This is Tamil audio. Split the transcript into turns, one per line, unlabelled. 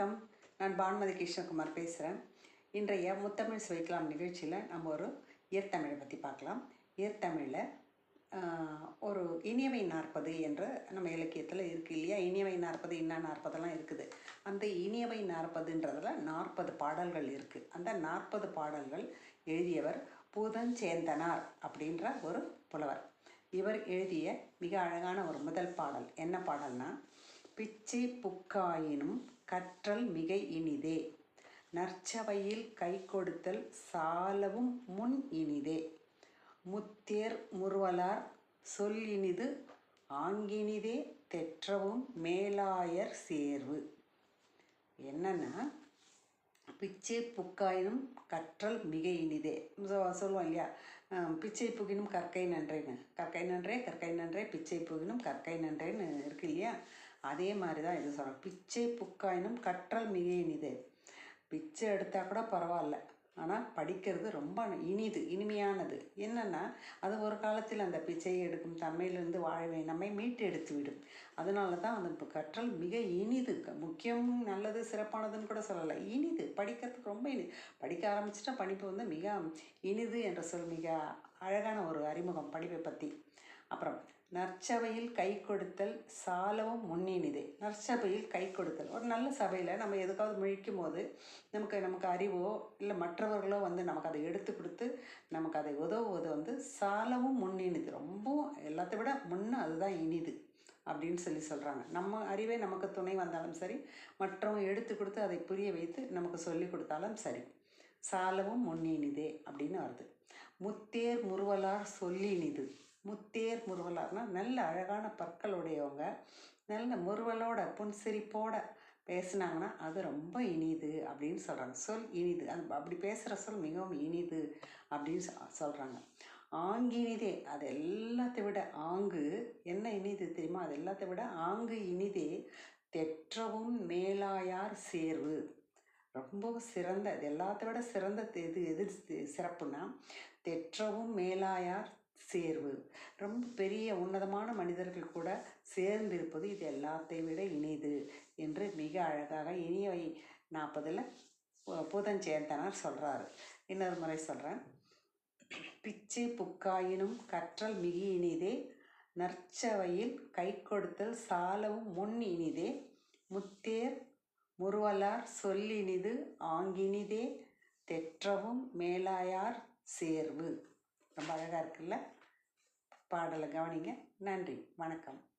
வணக்கம். நான் பானுமதி கிருஷ்ணகுமார் பேசுகிறேன் இன்றைய முத்தமிழ் சுவைக்கலாம் நிகழ்ச்சியில் நம்ம ஒரு இயற்தமிழை பற்றி பார்க்கலாம். இயற்தமிழில் ஒரு இனியவை நாற்பது என்று நம்ம இலக்கியத்தில் இருக்குது இல்லையா? இனியவை நாற்பது இன்ன நாற்பதெல்லாம் இருக்குது. அந்த இனியவை நாற்பதுன்றதில் நாற்பது பாடல்கள் இருக்குது அந்த நாற்பது பாடல்கள் எழுதியவர் பூதஞ்சேந்தனார் அப்படின்ற ஒரு புலவர். இவர் எழுதிய மிக அழகான ஒரு முதல் பாடல். என்ன பாடல்னா பிச்சை புக்காயினும் கற்றல் மிக இனிதே. நற்சபையில் கை கொடுத்தல் சாலவும் முன் இனிதே. முத்தேர் முறுவலார் சொல் இனிது ஆங்கினிதே தெற்றவும் மேலாயர் சேர்வு. என்னன்னா பிச்சை புக்காயினும் கற்றல் மிக இனிதே சொல்லுவோம் இல்லையா? பிச்சை புகினும் கற்கை நன்றேன்னு. கற்கை நன்றே கற்கை நன்றே பிச்சை புகினும் கற்கை நன்றேன்னு இருக்கு இல்லையா? அதே மாதிரி தான் இது சொல்கிறோம் பிச்சை புக்காயினும் கற்றல் மிக இனிதே பிச்சை எடுத்தால் கூட பரவாயில்ல. ஆனால் படிக்கிறது ரொம்ப இனிது இனிமையானது. என்னென்னா அது ஒரு காலத்தில் அந்த பிச்சையை எடுக்கும் தன்மையிலிருந்து வாழ்வை நம்மை மீட்டு எடுத்து விடும். அதனால தான் அந்த கற்றல் மிக இனிது. முக்கியம் நல்லது சிறப்பானதுன்னு கூட சொல்லலை. இனிது. படிக்கிறதுக்கு ரொம்ப இனி படிக்க ஆரம்பிச்சிட்டா படிப்பு வந்து மிக இனிது என்ற சொல் மிக அழகான ஒரு அறிமுகம் படிப்பை பற்றி அப்புறம் நற்சபையில் கை கொடுத்தல் சாலவும் முன்னினிதே. நற்சபையில் கை கொடுத்தல். ஒரு நல்ல சபையில் நம்ம எதுக்காவது முழிக்கும் போது நமக்கு நமக்கு அறிவோ இல்லை மற்றவர்களோ வந்து நமக்கு அதை எடுத்து கொடுத்து நமக்கு அதை உதவுவது வந்து சாலவும் முன்னினிது. ரொம்பவும் எல்லாத்த விட முன்னே அதுதான் இனிது அப்படின்னு சொல்லி சொல்கிறாங்க நம்ம அறிவே நமக்கு துணை வந்தாலும் சரி மற்றவங்க எடுத்து கொடுத்து அதை புரிய வைத்து நமக்கு சொல்லி கொடுத்தாலும் சரி சாலவும் முன்னினிதே அப்படின்னு வருது. முத்தேர் முறுவலார் சொல்லினிது. முத்தேர் முறுவலார்னா நல்ல அழகான பற்களுடையவங்க நல்ல முருவலோட புன்சிரிப்போட பேசுனாங்கன்னா அது ரொம்ப இனிது அப்படின்னு சொல்கிறாங்க சொல் இனிது. அது அப்படி பேசுகிற சொல் மிகவும் இனிது அப்படின்னு சொல்கிறாங்க ஆங்கினிதே அது எல்லாத்தை விட ஆங்கு. என்ன இனிது தெரியுமா? அது எல்லாத்தை விட ஆங்கு இனிதே. தெற்றவும் மேலாயார் சேர்வு. ரொம்ப சிறந்த அது எல்லாத்த விட சிறந்த எது எது சிறப்புனா தெற்றவும் மேலாயார் சேர்வு. ரொம்ப பெரிய உன்னதமான மனிதர்கள் கூட சேர்ந்திருப்பது இது எல்லாத்தை விட இனிது என்று மிக அழகாக இனியவை நாற்பதில் புதஞ்சேந்தனார் சொல்கிறாரு இன்னொரு முறை சொல்கிறேன் பிச்சை புக்காயினும் கற்றல் மிக இனிதே நற்சவையில் கை கொடுத்தல் சாலவும் முன் இனிதே முத்தேர் முருவலார் சொல்லினிது ஆங்கினிதே தெற்றவும் மேலாயார் சேர்வு. ரொம்ப அழகாக இருக்குல்ல? பாடலை கவனிங்க. நன்றி. வணக்கம்.